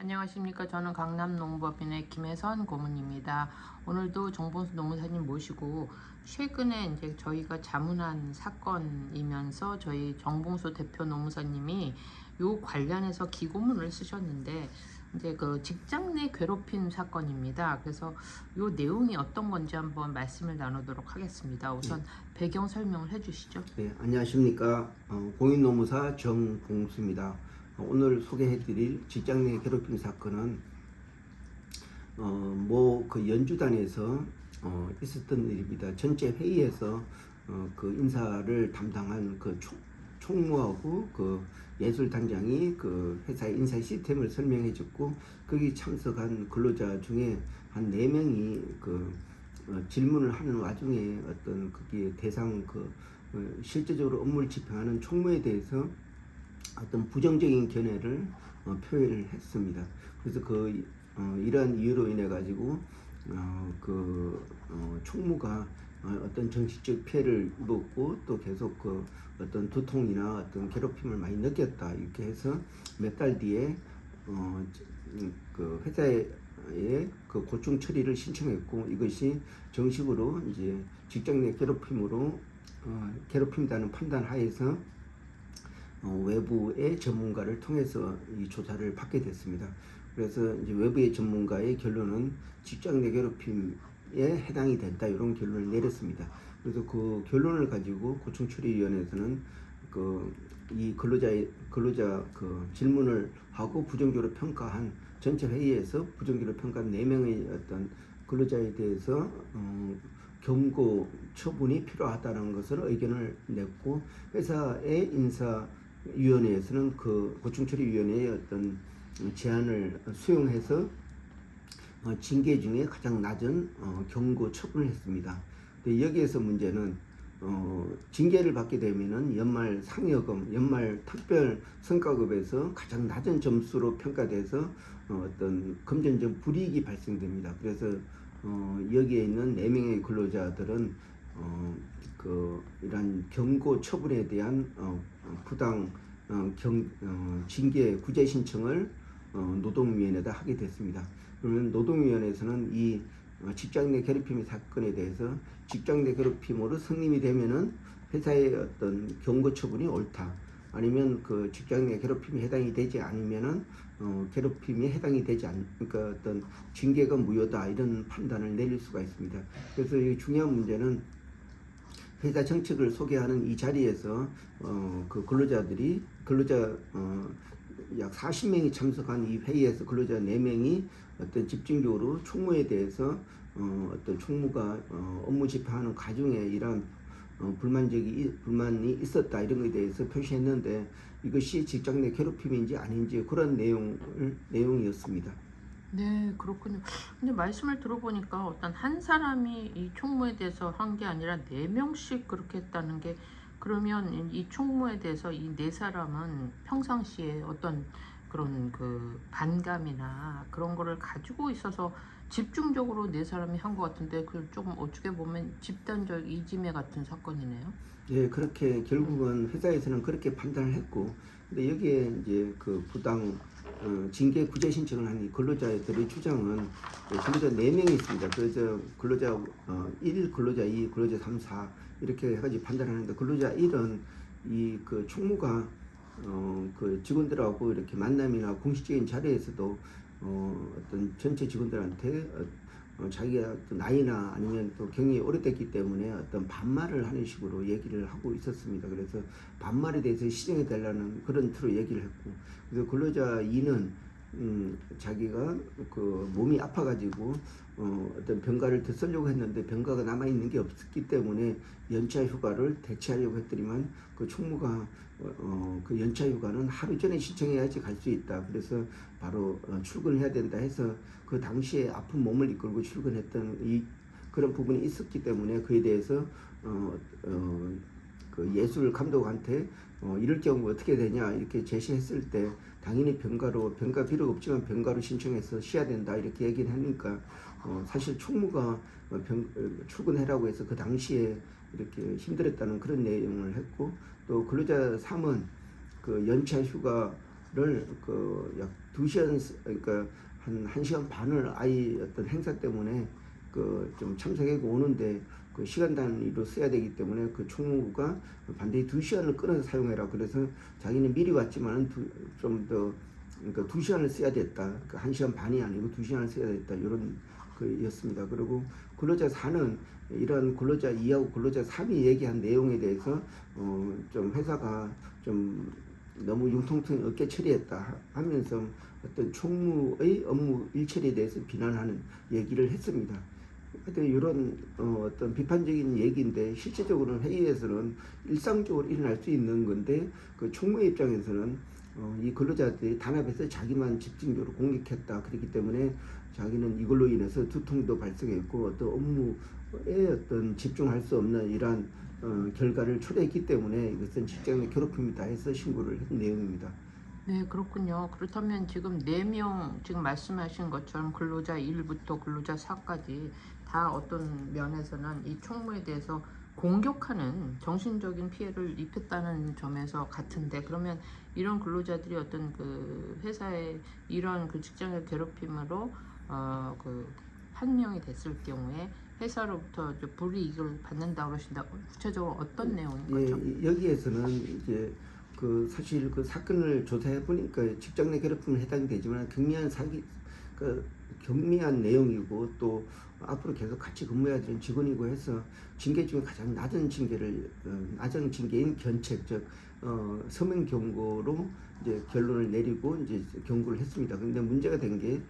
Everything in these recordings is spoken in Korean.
안녕하십니까. 저는 강남농법인의 김혜선 고문입니다. 오늘도 정봉수 노무사님 모시고 최근에 이제 저희가 자문한 사건이면서 저희 정봉수 대표 노무사님이 요 관련해서 기고문을 쓰셨는데 이제 그 직장 내 괴롭힘 사건입니다. 그래서 요 내용이 어떤 건지 한번 말씀을 나누도록 하겠습니다. 우선 배경 설명을 해주시죠. 네, 안녕하십니까. 어, 공인노무사 정봉수입니다. 어, 오늘 소개해드릴 직장 내 괴롭힘 사건은 어, 뭐그 연주단에서 어, 있었던 일입니다. 전체 회의에서 어, 그 인사를 담당한 그 총, 총무하고 그 예술단장이 그 회사의 인사 시스템을 설명해 줬고 거기 참석한 근로자 중에 한 네 명이 그 어, 질문을 하는 와중에 어떤 그게 대상 그 어, 실제적으로 업무를 집행하는 총무에 대해서 어떤 부정적인 견해를 어, 표현을 했습니다. 그래서 그 어, 이러한 이유로 인해 가지고 어, 그 어, 총무가 어, 어떤 정신적 피해를 입었고 또 계속 그 어떤 두통이나 어떤 괴롭힘을 많이 느꼈다 이렇게 해서 몇 달 뒤에 어, 음, 그 회사에 그 고충 처리를 신청했고 이것이 정식으로 이제 직장 내 괴롭힘으로 어, 괴롭힘이라는 판단 하에서 어, 외부의 전문가를 통해서 이 조사를 받게 됐습니다. 그래서 이제 외부의 전문가의 결론은 직장 내 괴롭힘에 해당이 된다 이런 결론을 내렸습니다. 그래서 그 결론을 가지고 고충처리위원회에서는 그 이 근로자의 근로자 그 질문을 하고 부정적으로 평가한 전체 회의에서 부정적으로 평가한 네 명의 어떤 근로자에 대해서 어, 경고 처분이 필요하다는 것을 의견을 냈고 회사의 인사 위원회에서는 그 고충처리 위원회의 어떤 제안을 수용해서 어, 징계 중에 가장 낮은 어, 경고 처분을 했습니다. 근데 여기에서 문제는 어, 징계를 받게 되면은 연말 상여금, 연말 특별 성과급에서 가장 낮은 점수로 평가돼서 어, 어떤 금전적 불이익이 발생됩니다. 그래서 어, 여기에 있는 네 명의 근로자들은 어, 그 이런 경고 처분에 대한 어, 부당 어, 경, 어, 징계 구제 신청을 어, 노동위원회에다 하게 됐습니다. 그러면 노동위원회에서는 이 어, 직장 내 괴롭힘 사건에 대해서 직장 내 괴롭힘으로 승인이 되면은 회사의 어떤 경고 처분이 옳다. 아니면 그 직장 내 괴롭힘이 해당이 되지 않으면은 어, 괴롭힘이 해당이 되지 않, 그러니까 어떤 징계가 무효다 이런 판단을 내릴 수가 있습니다. 그래서 이 중요한 문제는 회사 정책을 소개하는 이 자리에서 어, 그 근로자들이 근로자 어, 약 40명이 참석한 이 회의에서 근로자 4명이 어떤 집중적으로 총무에 대해서 어, 어떤 총무가 어, 업무 집행하는 과정에 이러한 어, 불만적이 불만이 있었다 이런 것에 대해서 표시했는데 이것이 직장 내 괴롭힘인지 아닌지 그런 내용을 내용이었습니다. 네, 그렇군요. 근데 말씀을 들어보니까 어떤 한 사람이 이 총무에 대해서 한 게 아니라 네 명씩 그렇게 했다는 게 그러면 이- 이 총무에 대해서 이 네 사람은 평상시에 어떤 그런 그 반감이나 그런 거를 가지고 있어서 집중적으로 네 사람이 한 것 같은데 그 조금 어떻게 보면 집단적 이지매 같은 사건이네요. 예, 그렇게 결국은 회사에서는 그렇게 판단을 했고, 근데 여기에 이제 그 부당 어, 징계 구제 신청을 한이 근로자들의 주장은 그 근로자 4명이 있습니다. 그래서 근로자 어, 1, 근로자 2, 근로자 3, 4 이렇게 해가지고 판단하는데 근로자 1은 이 그 총무가 어, 그 직원들하고 이렇게 만남이나 공식적인 자리에서도 어, 어떤 전체 직원들한테 어, 어, 자기가 또 나이나 아니면 또 경력이 오래됐기 때문에 어떤 반말을 하는 식으로 얘기를 하고 있었습니다. 그래서 반말에 대해서 시정해 달라는 그런 틀로 얘기를 했고, 그래서 근로자 2는 음, 자기가 그 몸이 아파가지고 어, 어떤 병가를 더 쓰려고 했는데 병가가 남아 있는 게 없었기 때문에 연차 휴가를 대체하려고 했더니만 그 총무가 어, 어, 그 연차 휴가는 하루 전에 신청해야지 갈 수 있다. 그래서 바로 어, 출근을 해야 된다 해서 그 당시에 아픈 몸을 이끌고 출근했던 이 그런 부분이 있었기 때문에 그에 대해서 어, 어, 그 예술 감독한테 어, 이럴 경우 어떻게 되냐 이렇게 제시했을 때 당연히 병가로 병가 필요가 없지만 병가로 신청해서 쉬어야 된다 이렇게 얘기를 하니까 어, 사실 총무가 어, 병, 어, 출근해라고 해서 그 당시에 이렇게 힘들었다는 그런 내용을 했고 또 근로자 3은 그 연차 휴가 그약 2시간 그러니까 한 1시간 반을 아이 어떤 행사 때문에 그 좀 참석하고 오는데 그 시간 단위로 써야 되기 때문에 그 총무가 반드시 2시간을 끊어서 사용해라. 그래서 자기는 미리 왔지만 좀더 그러니까 2시간을 써야 됐다. 그 1시간 반이 아니고 2시간을 써야 됐다. 이런 그였습니다. 그리고 근로자 4는 이런 근로자 2하고 근로자 3이 얘기한 내용에 대해서 어 좀 회사가 좀 너무 융통성 없게 처리했다 하면서 어떤 총무의 업무 일처리에 대해서 비난하는 얘기를 했습니다. 하여튼 이런 어, 어떤 비판적인 얘기인데 실제적으로는 회의에서는 일상적으로 일어날 수 있는 건데 그 총무 입장에서는 어, 이 근로자들이 단합해서 자기만 집중적으로 공격했다 그렇기 때문에 자기는 이걸로 인해서 두통도 발생했고 어떤 업무에 어떤 집중할 수 없는 이러한 어, 결과를 초래했기 때문에 이것은 직장 내 괴롭힘이다 해서 신고를 한 내용입니다. 네, 그렇군요. 그렇다면 지금 4명 지금 말씀하신 것처럼 근로자 1부터 근로자 4까지 다 어떤 면에서는 이 총무에 대해서 공격하는 정신적인 피해를 입혔다는 점에서 같은데 그러면 이런 근로자들이 어떤 그 회사의 이런 그 직장의 괴롭힘으로 어 그 한 명이 됐을 경우에 회사로부터 불이익을 받는다고 그러신다. 구체적으로 어떤 내용인 예, 거죠? 이- 여기에서는 이제 그 사실 그 사건을 조사해 보니까 직장 내 괴롭힘에 해당이 되지만 경미한 사기 그 경미한 내용이고 또 앞으로 계속 같이 근무해야 되는 직원이고 해서 징계 중에 가장 낮은 징계를 어, 낮은 징계인 견책 즉 어, 서명 경고로 이제 결론을 내리고 이제 경고를 했습니다. 근데 문제가 된게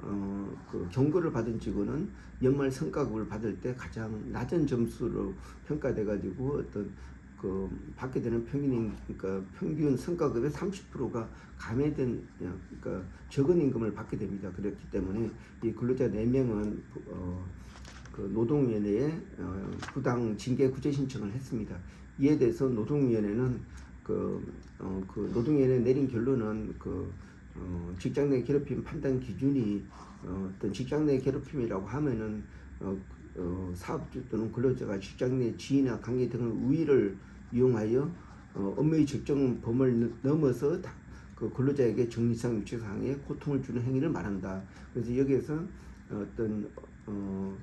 어, 그 경고를 받은 직원은 연말 성과급을 받을 때 가장 낮은 점수로 평가돼 가지고 어떤 그 받게 되는 평균 그러니까 평균 성과급의 30%가 감해된 어, 그러니까 적은 임금을 받게 됩니다. 그렇기 때문에 이 근로자 4명은 어, 그 노동위원회에 어, 부당 징계 구제 신청을 했습니다. 이에 대해서 노동위원회는 그, 어, 그 노동위원회 내린 결론은 그 어, 직장 내 괴롭힘 판단 기준이 어, 어떤 직장 내 괴롭힘이라고 하면은 어, 어, 사업주 또는 근로자가 직장 내 지위나 관계 등의 우위를 이용하여 어, 업무의 적정 범을 넘- 넘어서 다- 그 근로자에게 정리상 유치상의 고통을 주는 행위를 말한다. 그래서 여기에서 어떤 어,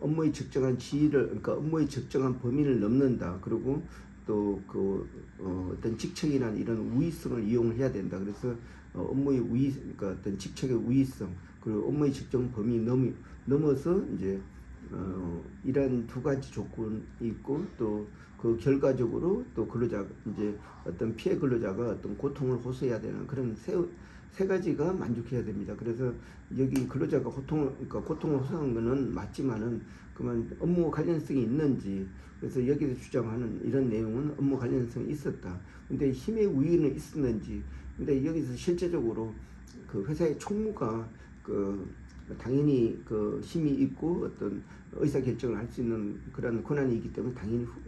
업무의 적정한 지위를 그러니까 업무의 적정한 범위를 넘는다. 그리고 또그 어, 어떤 직책이나 이런 우위성을 이용해야 된다. 그래서 어, 업무의 우위 그러니까 어떤 직책의 우위성 그리고 업무의 적정 범위 넘 넘어서 이제 어, 이런 두 가지 조건이 있고 또 그 결과적으로 또 근로자 이제 어떤 피해 근로자가 어떤 고통을 호소해야 되는 그런 세, 세 가지가 만족해야 됩니다. 그래서 여기 근로자가 고통을 그러니까 고통을 호소한 거는 맞지만은 그만 업무 관련성이 있는지 그래서 여기서 주장하는 이런 내용은 업무 관련성이 있었다. 근데 힘의 우위는 있었는지 근데 여기서 실제적으로 그 회사의 총무가 그 당연히 그 힘이 있고 어떤 의사 결정을 할 수 있는 그런 권한이 있기 때문에 당연히 후-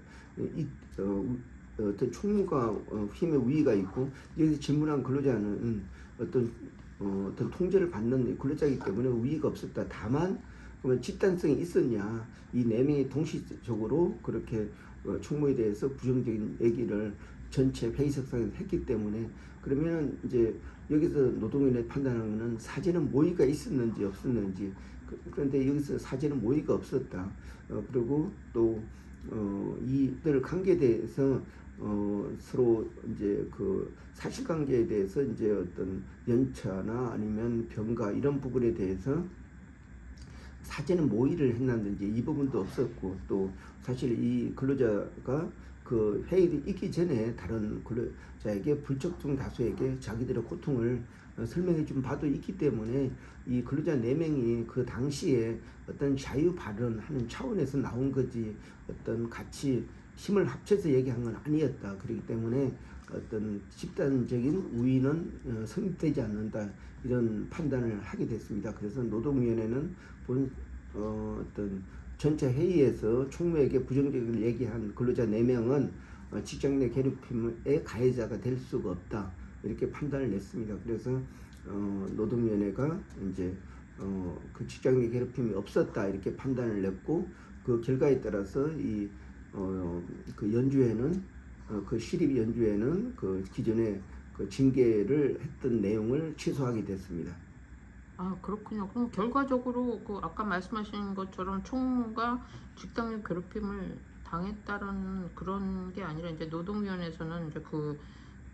이 어, 우- 어떤 총무가 어, 힘의 우위가 있고 여기서 질문한 근로자는 어떤 어, 어떤 통제를 받는 근로자이기 때문에 우위가 없었다. 다만 그러면 집단성이 있었냐 이 네 명이 동시적으로 그렇게 어, 총무에 대해서 부정적인 얘기를 전체 회의석상에서 했기 때문에 그러면 이제 여기서 노동위원회 거는 사전은 모의가 있었는지 없었는지 그- 그런데 여기서 사전은 모의가 없었다. 어, 그리고 또 어, 이들 관계에 대해서 어, 서로 이제 그 사실관계에 대해서 이제 어떤 연차나 아니면 병가 이런 부분에 대해서 사전에 모의를 했는지 이 부분도 없었고 또 사실 이 근로자가 그 회의를 있기 전에 다른 근로자에게 불특정 다수에게 자기들의 고통을 어, 설명해 준 바도 있기 때문에 이 근로자 네명이그 당시에 어떤 자유 발언하는 차원에서 나온 거지 어떤 같이 힘을 합쳐서 얘기한 건 아니었다. 그렇기 때문에 어떤 집단적인 우위는 어, 성립되지 않는다. 이런 판단을 하게 됐습니다. 그래서 노동위원회는 본 어, 어떤 전체 회의에서 총무에게 부정적인 얘기한 근로자 4명은 어, 직장 내 괴롭힘의 가해자가 될 수가 없다. 이렇게 판단을 냈습니다. 그래서 어, 노동위원회가 이제 어, 그 직장 내 괴롭힘이 없었다 이렇게 판단을 냈고 그 결과에 따라서 이 어, 그 연주회는 어, 그 시립 연주회는 그 기존에 그 징계를 했던 내용을 취소하게 됐습니다. 아 그렇군요. 그럼 결과적으로 그 아까 말씀하신 것처럼 총무가 직장 내 괴롭힘을 당했다는 그런 게 아니라 이제 노동위원회에서는 이제 그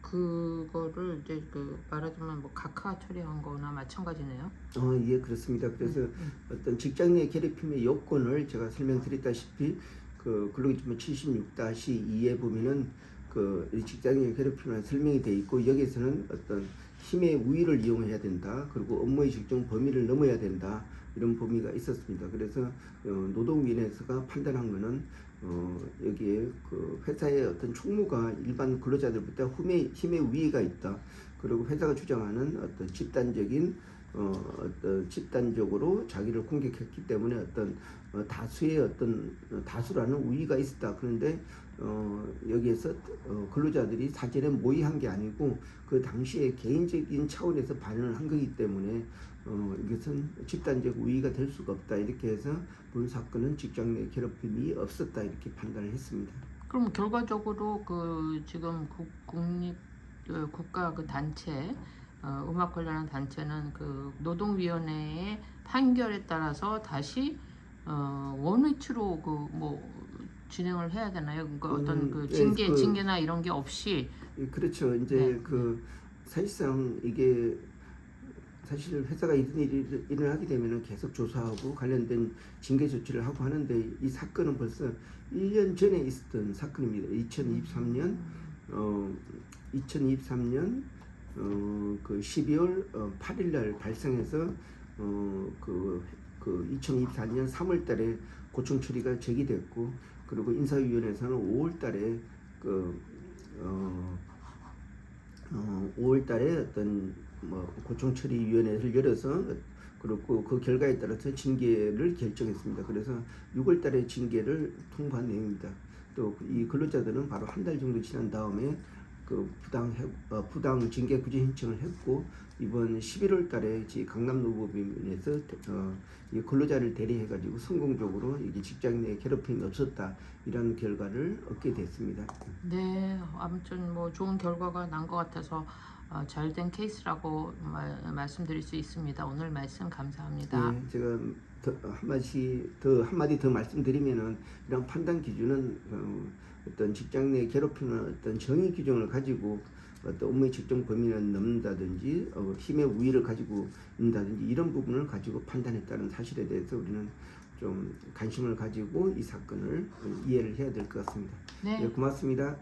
그거를 이제 그 말하자면 뭐 각하 처리한 거나 마찬가지네요. 어, 예, 그렇습니다. 그래서 어떤 직장 내 괴롭힘의 요건을 제가 설명드렸다시피 그 근로기준법 76-2에 보면은 그이 직장 내 괴롭힘은 설명이 돼 있고 여기에서는 어떤 힘의 우위를 이용해야 된다. 그리고 업무의 직종 범위를 넘어야 된다. 이런 범위가 있었습니다. 그래서 어, 노동위원회에서가 판단한 거는 어, 여기에 그 회사의 어떤 총무가 일반 근로자들보다 힘의, 힘의 우위가 있다. 그리고 회사가 주장하는 어떤 집단적인 어, 어떤 집단적으로 자기를 공격했기 때문에 어떤 어, 다수의 어떤 어, 다수라는 우위가 있었다. 그런데 어, 여기에서 어, 근로자들이 사전에 모의한 게 아니고 그 당시에 개인적인 차원에서 반응을 한 거기 때문에 어, 이것은 집단적 우위가 될 수가 없다. 이렇게 해서 본 사건은 직장 내 괴롭힘이 없었다. 이렇게 판단을 했습니다. 그럼 결과적으로 그 지금 국, 국립 어, 국가 그 단체 어, 음악 관련한 단체는 그 노동위원회의 판결에 따라서 다시 어, 원위치로 그 뭐 진행을 해야 되나요? 그러니까 어떤 음, 그 예, 징계 그- 징계나 이런 게 없이 예, 그렇죠. 이제 네. 그 사실상 이게 사실 회사가 이런 일을, 일을 하게 되면은 계속 조사하고 관련된 징계 조치를 하고 하는데 이 사건은 벌써 1년 전에 있었던 사건입니다. 2023년 어 2023년 어 그 12월 어, 8일 날 발생해서 어그 그 2024년 3월 달에 고충 처리가 제기됐고 그리고 인사위원회에서는 5월 달에 그 어, 어, 5월 달에 어떤 뭐 고충 처리 위원회를 열어서 그렇고 그 결과에 따라서 징계를 결정했습니다. 그래서 6월 달에 징계를 통보한 내용입니다. 또 이 근로자들은 바로 한 달 정도 지난 다음에 그 부당 해- 어, 부당 징계 구제 신청을 했고 이번 11월 달에 지 강남 노법위원회에서 어, 이 근로자를 대리해 가지고 성공적으로 이게 직장 내 괴롭힘이 없었다 이런 결과를 얻게 됐습니다. 네 아무튼 뭐 좋은 결과가 난 것 같아서 어, 잘된 케이스라고 말, 말씀드릴 수 있습니다. 오늘 말씀 감사합니다. 네, 제가 더 한마디 더 한마디 더 말씀드리면은 이런 판단 기준은 어, 어떤 직장 내 괴롭힘은 어떤 정의 기준을 가지고 어떤 업무의 직종 범위는 넘는다든지 어, 힘의 우위를 가지고 있다든지 이런 부분을 가지고 판단했다는 사실에 대해서 우리는 좀 관심을 가지고 이 사건을 어, 이해를 해야 될 것 같습니다. 네. 네, 고맙습니다.